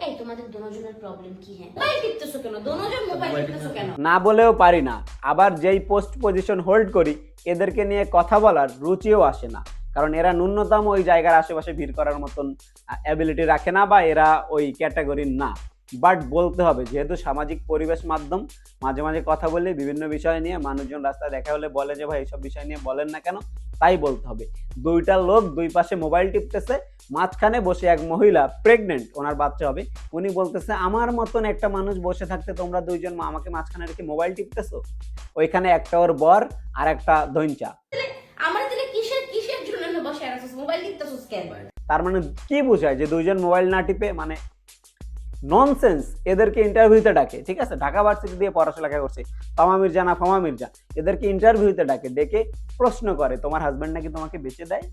এই তোমাদের দুজনের প্রবলেম কি হ্যাঁ? মোবাইল টিপতেছো কেন? দুজন মোবাইল টিপতেছো কেন? না বলেও পারি না। আবার যেই পোস্ট পজিশন হোল্ড করি এদেরকে নিয়ে কথা বলার রুচিও আসে না। কারণ এরা ন্যূনতম ওই জায়গার আশেপাশে ভিড় করার মতন অ্যাবিলিটি রাখে না বা এরা ওই ক্যাটাগরির না। বাট বলতে হবে যেহেতু সামাজিক পরিবেশ মাধ্যম মাঝে মাঝে কথা বলে বিভিন্ন বিষয় নিয়ে মানুষজন রাস্তায় দেখা হলে বলে যে ভাই এইসব বিষয় নিয়ে বলেন না কেন? তাই বলতে হবে। দুইটা লোক দুই পাশে মোবাইল টিপতেছে মাঝখানে বসে এক মহিলা প্রেগনেন্ট ওনার বাচ্চা হবে। উনি বলতেছে আমার মতন একটা মানুষ বসে থাকতে তোমরা দুইজন মা আমাকে মাঝখানে রেখে মোবাইল টিপতেছো? ওইখানে একটা ওর বর আর একটা দৈঞ্চা আমার দিলে কিসের কিসের জন্য বসে আছিস মোবাইল টিপতেছো কেন? তার মানে কি বোঝায় যে দুইজন মোবাইল না টিপে? মানে ননসেন্স এদেরকে ইন্টারভিউতে ডাকে ঠিক আছে? ঢাকা ভার্সিটি দিয়ে পড়াশোনা করছে ফামা মির্জা না ফামা মির্জা এদেরকে ইন্টারভিউতে ডাকে ডেকে প্রশ্ন করে তোমার হাজব্যান্ড নাকি তোমাকে বেঁচে দেয়?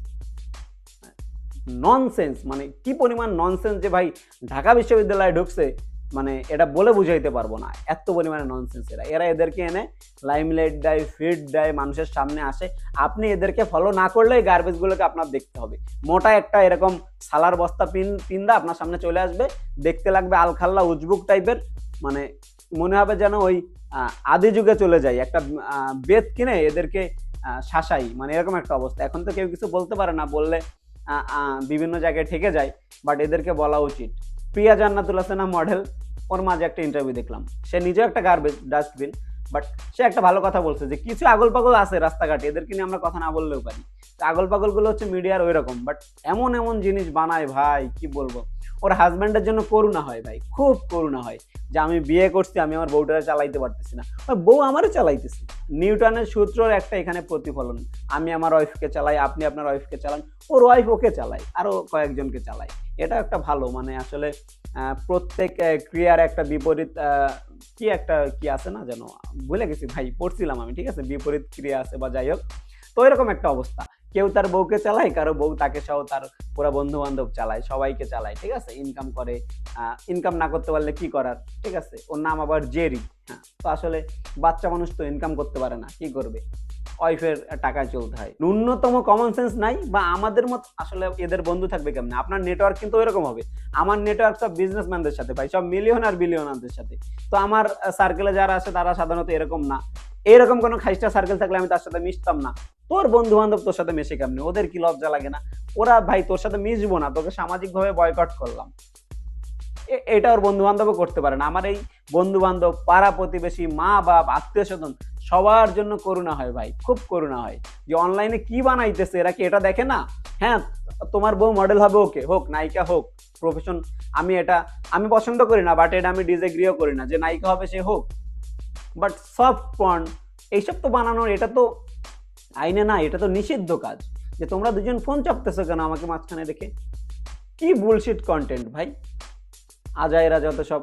ননসেন্স মানে কি পরিমাণ ননসেন্স যে ভাই ঢাকা বিশ্ববিদ্যালয়ে ঢুকছে মানে এটা বলে বুঝাইতে পারব না। এত পরিমাণে ননসেন্স এরা। এরা এদেরকে এনে লাইমলাইট দেয় ফিড দেয়, মানুষের সামনে আসে। আপনি এদেরকে ফলো না করলে এই গার্বেজগুলোকে আপনার দেখতে হবে। মোটা একটা এরকম সালার বস্তা পিন, পিন্দা আপনার সামনে চলে আসবে। দেখতে লাগবে আলখাল্লা উজবুক টাইপের। মানে মনে হবে যেন ওই আদি যুগে চলে যায়। একটা বেত কিনে এদেরকে শাসাই। মানে এরকম একটা অবস্থা। এখন তো কেউ কিছু বলতে পারে না। বললে বিভিন্ন জায়গায় ঠেকে যায় বাট এদেরকে বলা উচিত। প্রিয়া জান্নাতুল হাসানা মডেল ওর মাঝে একটা ইন্টারভিউ দেখলাম। সে নিজেও একটা গার্বেজ ডাস্টবিন বাট সে একটা ভালো কথা বলছে যে, কিছু আগল পাগল আছে রাস্তাঘাটে, এদেরকে নিয়ে আমরা কথা না বললেও পারি। আগল পাগলগুলো হচ্ছে মিডিয়ার ওই রকম বাট এমন এমন জিনিস বানায় ভাই, কি বলব? ওর হাজব্যান্ডের জন্য করুণা হয় ভাই, খুব করুণা হয়। যে আমি বিয়ে করছি, আমি আমার বউটারে চালাইতে পারতেছি না। বউ আমারও চালাইতেছি। নিউটনের সূত্রর একটা এখানে প্রতিফলন। আমি আমার ওয়াইফকে চালাই, আপনি আপনার ওয়াইফকে চালান, ওর ওয়াইফ ওকে চালায় আরও কয়েকজনকে চালায়। এটা একটা ভালো মানে আসলে প্রত্যেক ক্রিয়ার একটা বিপরীত কি একটা, কি আছে না যেন, ভুলে গেছি ভাই, পড়ছিলাম আমি, ঠিক আছে? বিপরীত ক্রিয়া আছে বা যাই হোক। তো এরকম একটা অবস্থা। কেউ তার বউকে চালায়, কারও বউ তাকে সহ তার পুরো বন্ধু বান্ধব চালায়, সবাইকে চালায়, ঠিক আছে? ইনকাম করে ইনকাম না করতে পারলে কি করার? ঠিক আছে? ওর নাম আবার জেরি হ্যাঁ? তো আসলে বাচ্চা মানুষ তো ইনকাম করতে পারে না, কি করবে? ওয়াইফের টাকায় চলতে হয়। ন্যূনতম কমন সেন্স নাই বা আমাদের মত আসলে এদের বন্ধু থাকবে কেমনে? আপনার নেটওয়ার্ক কিন্তু এরকম হবে। আমার নেটওয়ার্ক সব বিজনেসম্যানদের সাথে ভাই, সব মিলিয়ন আর বিলিয়নারদের সাথে। তো আমার সার্কেলে যারা আছে তারা সাধারণত এরকম না। এরকম কোনো খাইস্টা সার্কেল থাকলে আমি তার সাথে মিশতাম না। তোর বন্ধু বান্ধব তোর সাথে মেশে কেমনে? ওদের কি লজ্জা লাগে না? ওরা ভাই তোর সাথে মিশবো না, তোকে সামাজিকভাবে বয়কট করলাম। এটা ওর বন্ধু বান্ধবও করতে পারে না। আমার এই বন্ধু বান্ধব পাড়া প্রতিবেশী, মা, বাপ, আত্মীয় স্বজন, সবার জন্য করুণা হয় ভাই, খুব করুণা হয়। যে অনলাইনে কি বানাইতেছে, এরা কি এটা দেখে না? হ্যাঁ তোমার বউ মডেল হবে ওকে, হোক, নায়িকা হোক প্রফেশন আমি এটা, আমি পছন্দ করি না বাট এটা আমি ডিসএগ্রিও করি না, যে নায়িকা হবে সে হোক। বাট সফট পর্ন এইসব তো বানানোর, এটা তো আইনে না, এটা তো নিষিদ্ধ কাজ। যে তোমরা দুজন ফোন চাপতেছো কেন আমাকে মাঝখানে রেখে? কি বুলশিট কন্টেন্ট ভাই? আজাইরা যত সব